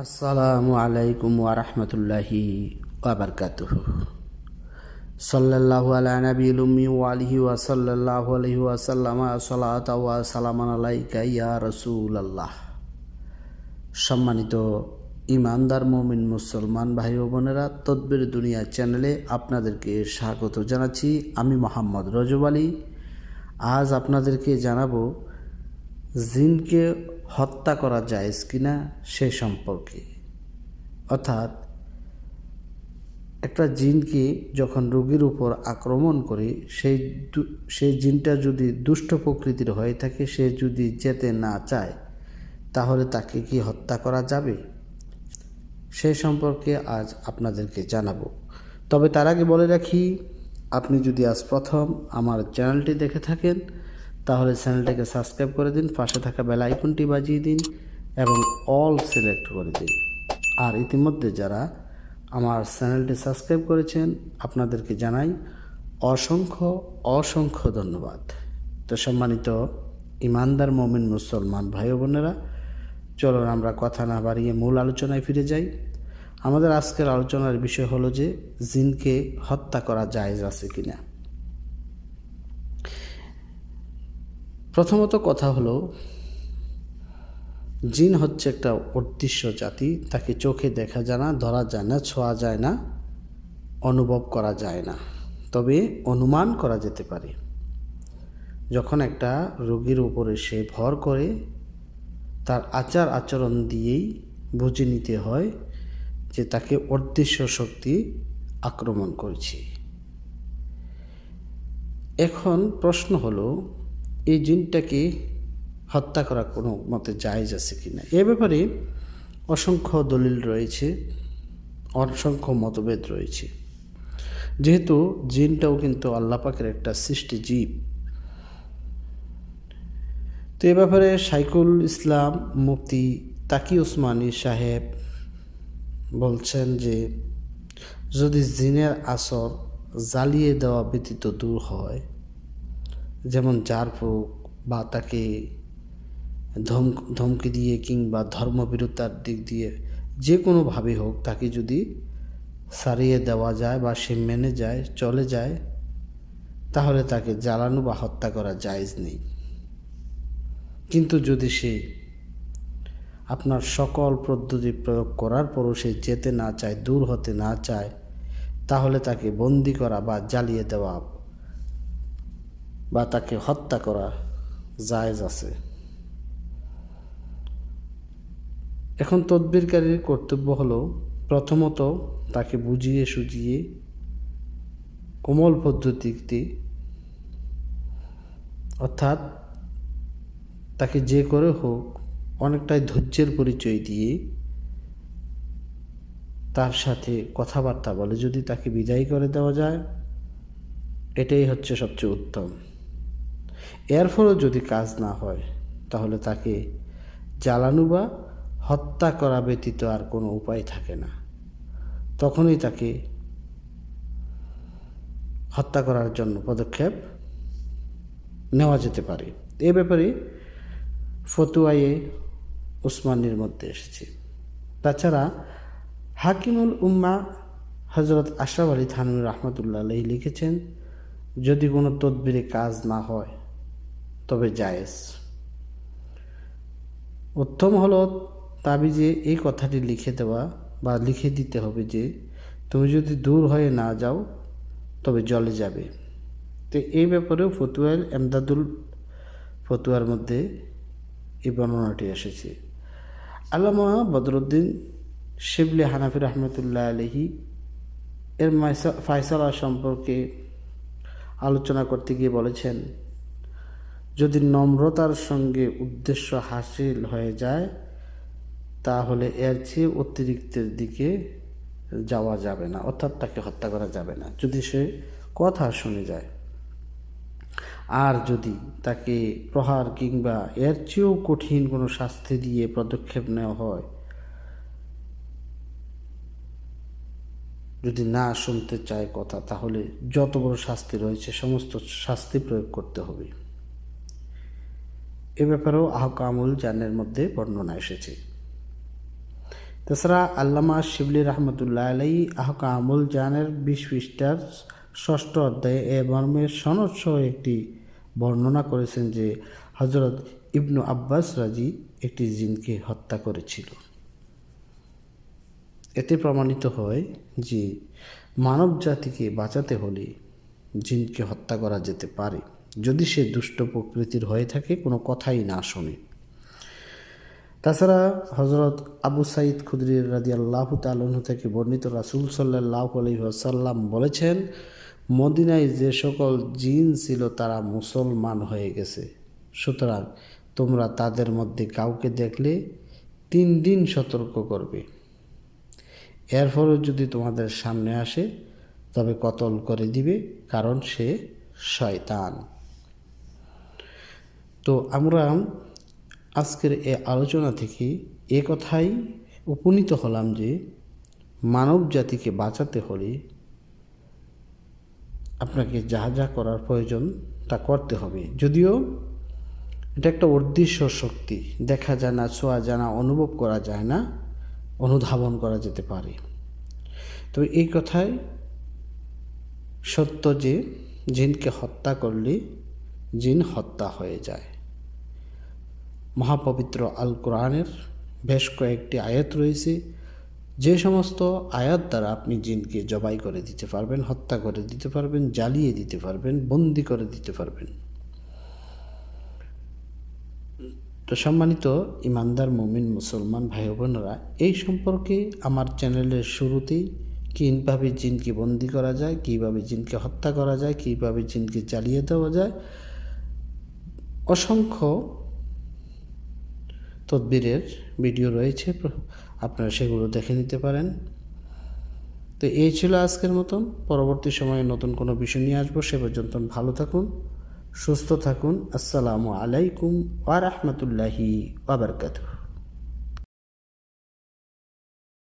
আসসালামু আলাইকুম ওয়ারহমতুল্লাহি ওয়াবারকাতুহ সাল্লাল্লাহু আলা নবিয়িল উম্মি ওয়া আলিহি ওয়া সাল্লাল্লাহু আলাইহি ওয়া সাল্লামা সালাতা ওয়া সালামান আলাইকা সম্মানিত ইমানদার মুমিন মুসলমান ভাই ও বোনেরা, তদবির দুনিয়া চ্যানেলে আপনাদেরকে স্বাগত জানাচ্ছি। আমি মোহাম্মদ রজব আলী। আজ আপনাদেরকে জানাব জিনকে হত্যা করা যায় কিনা সে সম্পর্কে। অর্থাৎ, একটা জিনকে যখন রোগীর উপর আক্রমণ করে, সেই সেই জিনটা যদি দুষ্ট প্রকৃতির হয়ে থাকে, সে যদি যেতে না চায়, তাহলে তাকে কি হত্যা করা যাবে? সে সম্পর্কে আজ আপনাদেরকে জানাব। তবে তার আগে বলে রাখি, আপনি যদি আজ প্রথম আমার চ্যানেলটি দেখে থাকেন তাহলে চ্যানেলটাকে সাবস্ক্রাইব করে দিন, পাশে থাকা বেল আইকনটি বাজিয়ে দিন এবং অল সিলেক্ট করে দিন। আর ইতিমধ্যে যারা আমার চ্যানেলটি সাবস্ক্রাইব করেছেন, আপনাদেরকে জানাই অসংখ্য অসংখ্য ধন্যবাদ। তো সম্মানিত ইমানদার মমিন মুসলমান ভাই বোনেরা, চলুন আমরা কথা না বাড়িয়ে মূল আলোচনায় ফিরে যাই। আমাদের আজকের আলোচনার বিষয় হলো যে, জিনকে হত্যা করা জায়েজ আছে কিনা? প্রথমত কথা হলো, জিন হচ্ছে একটা অদৃশ্য জাতি, তাকে চোখে দেখা যায় না, ধরা যায় না, ছোঁয়া যায় না, অনুভব করা যায় না। তবে অনুমান করা যেতে পারে। যখন একটা রোগীর উপরে সে ভর করে, তার আচার আচরণ দিয়েই বুঝে নিতে হয় যে তাকে অদৃশ্য শক্তি আক্রমণ করেছে। এখন প্রশ্ন হলো এই জিনটাকে হত্যা করা কোনো মতে জায়জ আছে কিনা এ ব্যাপারে অসংখ্য দলিল রয়েছে, অসংখ্য মতভেদ রয়েছে। যেহেতু জিনটাও কিন্তু আল্লাহ পাকের একটা সৃষ্টি জীব তো এ ব্যাপারে সাইকুল ইসলাম মুফতি তাকি ওসমানী সাহেব বলছেন যে, যদি জিনের আসর জ্বালিয়ে দেওয়া ব্যতীত দূর হয় যেমন জারফুক বা তাকে ধম, ধমকি দিয়ে কিংবা ধর্মবিরোধার দিক দিয়ে যে কোনোভাবে হোক তাকে যদি সারিয়ে দেওয়া যায় বা সে মেনে যায়, চলে যায়, তাহলে তাকে জ্বালানো বা হত্যা করা জায়েজ নেই। কিন্তু যদি সে আপনার সকল পদ্ধতি প্রয়োগ করার পরও সে যেতে না চায়, দূর হতে না চায়, তাহলে তাকে বন্দি করা বা জ্বালিয়ে দেওয়া বা তাকে হত্যা করা জায়েজ আছে। এখন তদবিরকারীর কর্তব্য হলো প্রথমত তাকে বুঝিয়ে সুজিয়ে কোমল পদ্ধতিতে অর্থাৎ তাকে যে করে হোক অনেকটাই ধৈর্যের পরিচয় দিয়ে তার সাথে কথাবার্তা বলে যদি তাকে বিদায় করে দেওয়া যায়, এটাই হচ্ছে সবচেয়ে উত্তম। এর ফলেও যদি কাজ না হয়, তাহলে তাকে জ্বালানো বা হত্যা করা ব্যতীত আর কোনো উপায় থাকে না। তখনই তাকে হত্যা করার জন্য পদক্ষেপ নেওয়া যেতে পারে। এ ব্যাপারে ফতুয়ায়ে উসমানির মধ্যে এসেছে। তাছাড়া হাকিমুল উম্মা হজরত আশরাফ আলী থানুর রহমতুল্লাহ লিখেছেন, যদি কোনো তদবিরে কাজ না হয় তবে জায়েজ। উত্তম হলো তাবিজে এই কথাটি লিখে দেওয়া বা লিখে দিতে হবে যে, তুমি যদি দূর হয়ে না যাও, তবে জলে যাবে। তো এই ব্যাপারেও ফতুয়ার এমদাদুল ফতুয়ার মধ্যে এই বর্ণনাটি এসেছে। আল্লামা বদরুদ্দিন শিবলি হানাফি রহমতুল্লাহ আলহি এর মাইসা- ফায়সালা সম্পর্কে আলোচনা করতে গিয়ে বলেছেন যদি নম্রতার সঙ্গে উদ্দেশ্য হাসিল হয়ে যায়, তাহলে এর চেয়ে অতিরিক্তের দিকে যাওয়া যাবে না, অর্থাৎ তাকে হত্যা করা যাবে না। যদি সে কথা শুনে যায়, আর যদি তাকে প্রহার কিংবা এর চেয়েও কঠিন কোনো শাস্তি দিয়ে পদক্ষেপ নেওয়া হয়, যদি না শুনতে চায় কথা, তাহলে যত বড় শাস্তি রয়েছে, সমস্ত শাস্তি প্রয়োগ করতে হবে। এ ব্যাপারেও আহকামুল জানের মধ্যে বর্ণনা এসেছে। তাছাড়া আল্লামা শিবলি রহমতুল্লাহ আলাই আহকামুল জানের বিশ পৃষ্ঠার ষষ্ঠ অধ্যায়ে এ মর্মের সনদ একটি বর্ণনা করেছেন যে হজরত ইবনু আব্বাস রাজি একটি জিনকে হত্যা করেছিল। এতে প্রমাণিত হয় যে মানব জাতিকে বাঁচাতে হলে জিনকে হত্যা করা যেতে পারে। যদি সে দুষ্ট প্রকৃতির হয়ে থাকে, কোনো কথাই না শোনে। তাছাড়া হজরত আবু সাইদ খুদরি রাজি আল্লাহ তালন থেকে বর্ণিত রাসুল সাল্লাহ আলহিহাসাল্লাম বলেছেন, মদিনায় যে সকল জিন ছিল তারা মুসলমান হয়ে গেছে। সুতরাং তোমরা তাদের মধ্যে কাউকে দেখলে তিন দিন সতর্ক করবে। এরপরও যদি তোমাদের সামনে আসে, তবে কতল করে দিবে, কারণ সে শয়তান। তো আমরা আজকের এ আলোচনা থেকে এ কথাই উপনীত হলাম যে মানব জাতিকে বাঁচাতে হলে আপনাকে যা যা করার প্রয়োজন তা করতে হবে। যদিও এটা একটা অদৃশ্য শক্তি। দেখা যায় না, ছোঁয়া যায় না, অনুভব করা যায় না, অনুধাবন করা যেতে পারে। তবে এই কথাই সত্য যে জিনকে হত্যা করলে জিন হত্যা হয়ে যায়। মহাপবিত্র আল কোরআনের বেশ কয়েকটি আয়াত রয়েছে। যে সমস্ত আয়াত দ্বারা আপনি জিনকে জবাই করে দিতে পারবেন, হত্যা করে দিতে পারবেন, জ্বালিয়ে দিতে পারবেন, বন্দি করে দিতে পারবেন। তো সম্মানিত ইমানদার, মুমিন, মুসলমান ভাই বোনেরা এই সম্পর্কে আমার চ্যানেলের শুরুতেই কীভাবে জিনকে বন্দি করা যায়, কীভাবে জিনকে হত্যা করা যায়, কীভাবে জিনকে জ্বালিয়ে দেওয়া যায়, অসংখ্য তদবিরের ভিডিও রয়েছে আপনারা সেগুলো দেখে নিতে পারেন। তো এই ছিল আজকের মতন। পরবর্তী সময়ে নতুন কোনো বিষয় নিয়ে আসব। সে পর্যন্ত ভালো থাকুন, সুস্থ থাকুন। আসসালামু আলাইকুম ওয়া রাহমাতুল্লাহি ওয়া বারাকাতুহু।